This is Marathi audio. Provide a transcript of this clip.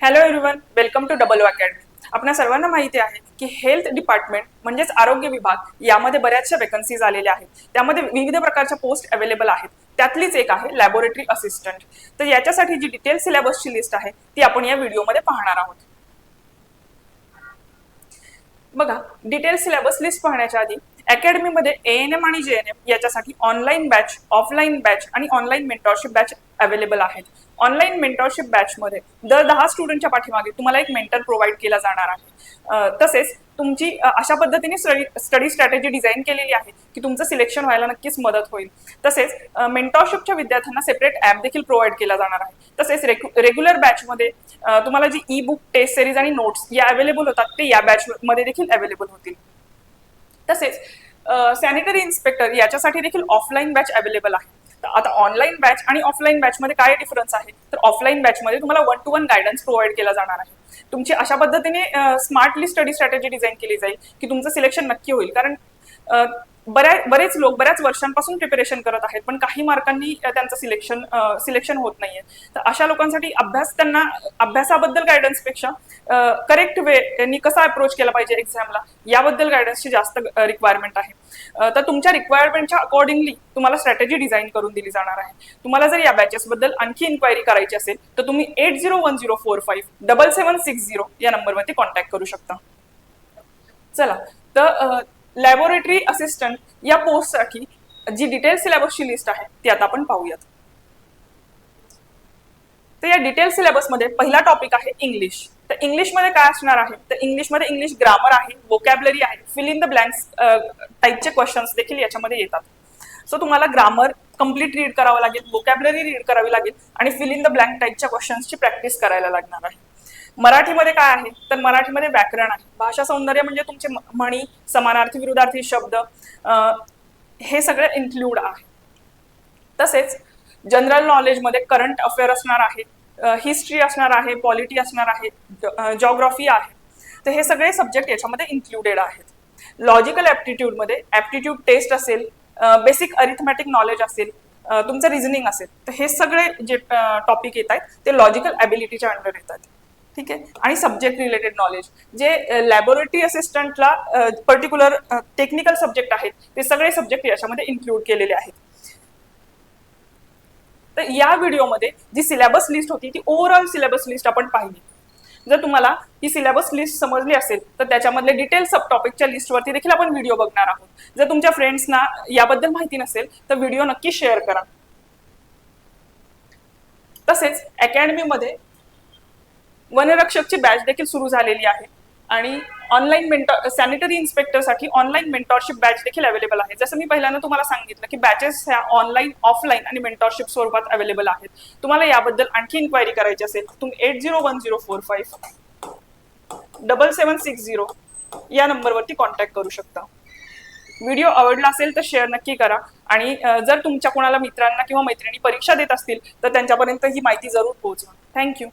Hello everyone welcome to double academy आपल्या सर्वांना माहिती आहे की हेल्थ डिपार्टमेंट म्हणजेच आरोग्य विभाग यामध्ये बऱ्याचशा वेकन्सीज आलेल्या आहेत. त्यामध्ये विविध प्रकारच्या पोस्ट अवेलेबल आहेत. त्यातलीच एक आहे लॅबोरेटरी असिस्टंट तर याच्यासाठी जी डिटेल सिलेबसची लिस्ट आहे ती आपण या व्हिडिओमध्ये पाहणार आहोत. बघा डिटेल सिलेबस लिस्ट पाहण्याच्या आधी अकॅडमीमध्ये ए एन एम आणि जे एन एम याच्यासाठी ऑनलाईन बॅच ऑफलाईन बॅच आणि ऑनलाईन मेंटॉरशिप बॅच अवेलेबल आहेत. ऑनलाईन मेंटॉरशिप बॅचमध्ये दर दहा स्टुडंटच्या पाठीमागे तुम्हाला एक मेंटर प्रोव्हाइड केला जाणार आहे. तसेच तुमची अशा पद्धतीने स्टडी स्टडी स्ट्रॅटेजी डिझाईन केलेली आहे की तुमचं सिलेक्शन व्हायला नक्कीच मदत होईल. तसेच मेंटॉरशिपच्या विद्यार्थ्यांना सेपरेट ॲप देखील प्रोव्हाइड केला जाणार आहे. तसेच रेग्युलर बॅचमध्ये तुम्हाला जी ई बुक टेस्ट सिरीज आणि नोट्स या अवेलेबल होतात ते या बॅचमध्ये देखील अवेलेबल होतील. तसेच सॅनिटरी इन्स्पेक्टर याच्यासाठी देखील ऑफलाईन बॅच अवेलेबल आहे. तर आता ऑनलाईन बॅच आणि ऑफलाईन बॅचमध्ये काय डिफरन्स आहे? तर ऑफलाईन बॅचमध्ये तुम्हाला one to one guidance provide केला जाणार आहे. तुमची अशा पद्धतीने स्मार्टली स्टडी स्ट्रॅटेजी डिझाईन केली जाईल की तुमचं सिलेक्शन नक्की होईल. कारण बऱ्या बरेच लोक बऱ्याच वर्षांपासून प्रिपरेशन करत आहेत पण काही मार्कांनी त्यांचं सिलेक्शन सिलेक्शन होत नाहीये. तर अशा लोकांसाठी अभ्यास त्यांना अभ्यासाबद्दल गायडन्सपेक्षा करेक्ट वे यांनी कसा अप्रोच केला पाहिजे एक्झामला याबद्दल गायडन्सची जास्त रिक्वायरमेंट आहे. तर तुमच्या रिक्वायरमेंटच्या अकॉर्डिंगली तुम्हाला स्ट्रॅटेजी डिझाईन करून दिली जाणार आहे. तुम्हाला जर या बॅचेसबद्दल आणखी इन्क्वायरी करायची असेल तर तुम्ही eight zero one zero four five double seven six zero या नंबरवरती कॉन्टॅक्ट करू शकता. चला तर लॅबोरेटरी असिस्टंट या पोस्टसाठी जी डिटेल सिलेबसची लिस्ट आहे ती आता आपण पाहूयात. तर या डिटेल सिलेबसमध्ये पहिला टॉपिक आहे इंग्लिश तर इंग्लिशमध्ये काय असणार आहे? तर इंग्लिशमध्ये इंग्लिश ग्रामर आहे वोकॅबलरी आहे फिल इन द ब्लँक्स टाईपचे क्वेश्चन्स देखील याच्यामध्ये येतात. सो तुम्हाला ग्रामर कंप्लीट रीड करावं लागेल वोकॅबलरी रीड करावी लागेल आणि फिल इन द ब्लँक टाईपच्या क्वेश्चन्सची प्रॅक्टिस करायला लागणार आहे. मराठीमध्ये काय आहे? तर मराठीमध्ये व्याकरण आहे. भाषा सौंदर्य म्हणजे तुमचे म्हणी समानार्थी विरुद्धार्थी शब्द हे सगळे इन्क्लूड आहे. तसेच जनरल नॉलेजमध्ये करंट अफेअर असणार आहे हिस्ट्री असणार आहे पॉलिटी असणार आहे जॉग्रॉफी आहे. तर हे सगळे सब्जेक्ट याच्यामध्ये इन्क्लुडेड आहेत. लॉजिकल ॲप्टिट्यूडमध्ये ॲप्टिट्यूड टेस्ट असेल बेसिक अरिथमॅटिक नॉलेज असेल तुमचं रिझनिंग असेल तर हे सगळे जे टॉपिक येत आहेत ते लॉजिकल ॲबिलिटीच्या अंडर येतात ठीक आहे? आणि सब्जेक्ट रिलेटेड नॉलेज जे लॅबोरेटरी असिस्टंटला पर्टिक्युलर टेक्निकल सब्जेक्ट आहेत ते सगळे सब्जेक्ट याच्यामध्ये इन्क्लूड केलेले आहेत. तर या व्हिडिओमध्ये जी सिलेबस लिस्ट होती ती ओव्हरऑल सिलेबस लिस्ट आपण पाहिली. जर तुम्हाला ही सिलेबस लिस्ट समजली असेल तर त्याच्यामधले डिटेल सब टॉपिकच्या लिस्टवरती देखील आपण व्हिडिओ बघणार आहोत. जर तुमच्या फ्रेंड्सना याबद्दल माहिती नसेल तर व्हिडिओ नक्की शेअर करा. तसेच अकॅडमीमध्ये वनरक्षकची बॅच देखील सुरू झालेली आहे. आणि ऑनलाईन मेंटॉर सॅनिटरी इन्स्पेक्टरसाठी ऑनलाईन मेंटॉरशिप बॅच देखील अवेलेबल आहे. जसं मी पहिल्यांदा तुम्हाला सांगितलं की बॅचेस ह्या ऑनलाईन ऑफलाईन आणि मेंटॉरशिप स्वरूपात अवेलेबल आहेत. तुम्हाला याबद्दल आणखी इन्क्वायरी करायची असेल तुम्ही eight zero one zero four five double seven six zero या नंबरवरती कॉन्टॅक्ट करू शकता. व्हिडिओ आवडला असेल तर शेअर नक्की करा. आणि जर तुमच्या कोणाला मित्रांना किंवा मैत्रिणी परीक्षा देत असतील तर त्यांच्यापर्यंत ही माहिती जरूर पोहोचवा. थँक्यू